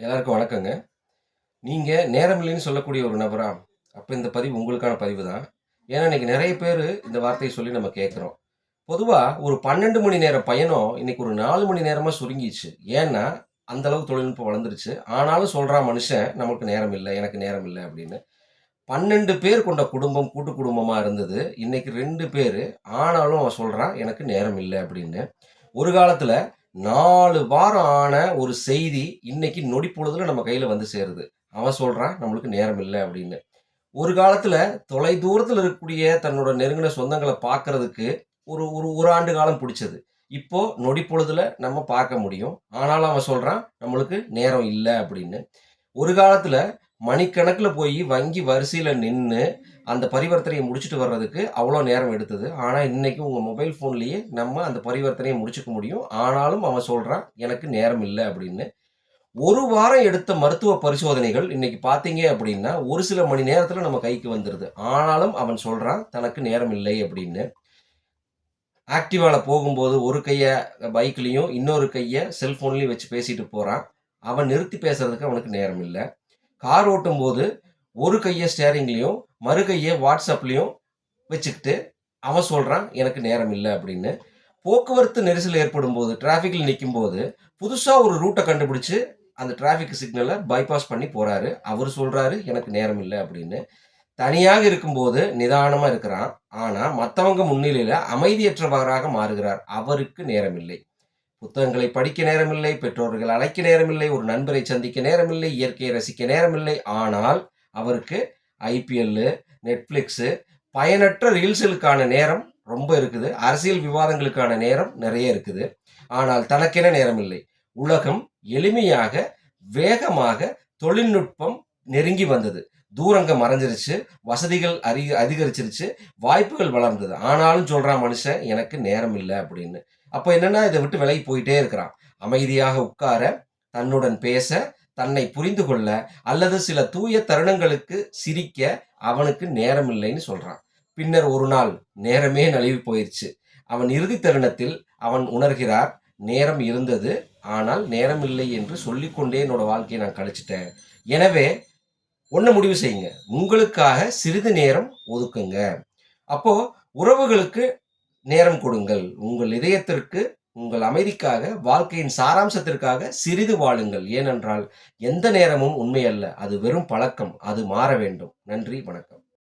எல்லாருக்கும் வணக்கங்க. நீங்கள் நேரம் இல்லைன்னு சொல்லக்கூடிய ஒரு நபரா? அப்போ இந்த பதிவு உங்களுக்கான பதிவு தான். ஏன்னா, இன்னைக்கு நிறைய பேர் இந்த வார்த்தையை சொல்லி நம்ம கேட்குறோம் பொதுவாக ஒரு 12 மணி நேரம் பயணம் இன்னைக்கு ஒரு நாலு மணி நேரமாக சுருங்கிச்சு ஏன்னா, அந்த தொழில்நுட்பம் வளர்ந்துருச்சு. ஆனாலும் சொல்கிறான் மனுஷன், "நமக்கு நேரம் இல்லை எனக்கு நேரம் இல்லை அப்படின்னு. 12 பேர் கொண்ட குடும்பம், கூட்டு குடும்பமாக இருந்தது. இன்னைக்கு ரெண்டு பேர் ஆனாலும் அவன் சொல்கிறான் "எனக்கு நேரம் இல்லை அப்படின்னு. ஒரு காலத்தில் நாலு வாரம் ஆன ஒரு செய்தி, இன்னைக்கு நொடி பொழுதுல நம்ம கையில வந்து சேருது. அவன் சொல்றான், "நம்மளுக்கு நேரம் இல்லை அப்படின்னு. ஒரு காலத்துல தொலைதூரத்துல இருக்கக்கூடிய தன்னோட நெருங்கின சொந்தங்களை பார்க்கறதுக்கு ஒரு ஒரு ஒரு ஆண்டு காலம் பிடிச்சது. இப்போ நொடி பொழுதுல நம்ம பார்க்க முடியும். ஆனாலும் அவன் சொல்றான், "நம்மளுக்கு நேரம் இல்லை அப்படின்னு. ஒரு காலத்துல மணிக்கணக்கில் போய் வங்கி வரிசையில் நின்று அந்த பரிவர்த்தனையை முடிச்சுட்டு வர்றதுக்கு அவ்வளோ நேரம் எடுத்தது. ஆனால் இன்றைக்கி உங்கள் மொபைல் ஃபோன்லேயே நம்ம அந்த பரிவர்த்தனையை முடிச்சுக்க முடியும். ஆனாலும் அவன் சொல்கிறான் "எனக்கு நேரம் இல்லை அப்படின்னு. ஒரு வாரம் எடுத்த மருத்துவ பரிசோதனைகள் இன்னைக்கு பார்த்தீங்க அப்படின்னா, ஒரு சில மணி நேரத்தில் நம்ம கைக்கு வந்துடுது ஆனாலும் அவன் சொல்கிறான் "தனக்கு நேரம் இல்லை" அப்படின்னு. ஆக்டிவாவில் போகும்போது ஒரு கையை பைக்லேயும் இன்னொரு கையை செல்ஃபோன்லேயும் வச்சு பேசிட்டு போகிறான் அவன் நிறுத்தி பேசுறதுக்கு அவனுக்கு நேரம் இல்லை கார் ஓட்டும்போது ஒரு கையை ஸ்டேரிங்லேயும் மறு கையை வாட்ஸ்அப்லேயும் வச்சுக்கிட்டு அவன் சொல்கிறான் "எனக்கு நேரம் இல்லை அப்படின்னு. போக்குவரத்து நெரிசல் ஏற்படும்போது, நிற்கும் போது புதுசாக ஒரு ரூட்டை கண்டுபிடிச்சு, அந்த டிராஃபிக் சிக்னலை பைபாஸ் பண்ணி போகிறாரு அவர் சொல்கிறாரு "எனக்கு நேரம் இல்லை அப்படின்னு. தனியாக இருக்கும்போது நிதானமாக இருக்கிறான். ஆனால் மற்றவங்க முன்னிலையில் அமைதியற்றவராக மாறுகிறார். அவருக்கு நேரம் இல்லை. புத்தகங்களை படிக்க நேரமில்லை, பெற்றோர்கள் அழைக்க நேரமில்லை, ஒரு நண்பரை சந்திக்க நேரமில்லை, இயற்கையை ரசிக்க நேரமில்லை. ஆனால், அவருக்கு ஐபிஎல்லு, நெட்ஃப்ளிக்ஸு பயனற்ற ரீல்ஸுகளுக்கான நேரம் ரொம்ப இருக்குது. அரசியல் விவாதங்களுக்கான நேரம் நிறைய இருக்குது. ஆனால், தனக்கென நேரம் இல்லை. உலகம் எளிமையாக, வேகமாக தொழில்நுட்பம் நெருங்கி வந்தது. தூரங்க மறைஞ்சிருச்சு. வசதிகள் அரி அதிகரிச்சிருச்சு. வாய்ப்புகள் வளர்ந்தது. ஆனாலும் சொல்கிறான் மனுஷன், "எனக்கு நேரம் இல்லை அப்படின்னு. அப்போ என்னென்னா இதை விட்டு விலகி போயிட்டே இருக்கிறான். அமைதியாக உட்கார, தன்னுடன் பேச, தன்னை புரிந்து கொள்ள, அல்லது சில தூய தருணங்களுக்கு சிரிக்க அவனுக்கு நேரம் இல்லைன்னு சொல்கிறான் பின்னர் ஒரு நாள் நேரமே நழுவி போயிடுச்சு அவன் இறுதி தருணத்தில் அவன் உணர்கிறார், "நேரம் இருந்தது. ஆனால் நேரம் இல்லை என்று சொல்லிக்கொண்டே என்னோட வாழ்க்கையை நான் கழிச்சிட்டேன் எனவே, ஒன்று முடிவு செய்யுங்க. உங்களுக்காக சிறிது நேரம் ஒதுக்குங்க. அப்போ உறவுகளுக்கு நேரம் கொடுங்கள். உங்கள் இதயத்திற்கு, உங்கள் அமைதிக்காக, வாழ்க்கையின் சாராம்சத்திற்காக சிறிது வாழுங்கள். ஏனென்றால், எந்த நேரமும் உண்மையல்ல. அது வெறும் பழக்கம். அது மாற வேண்டும். நன்றி, வணக்கம்.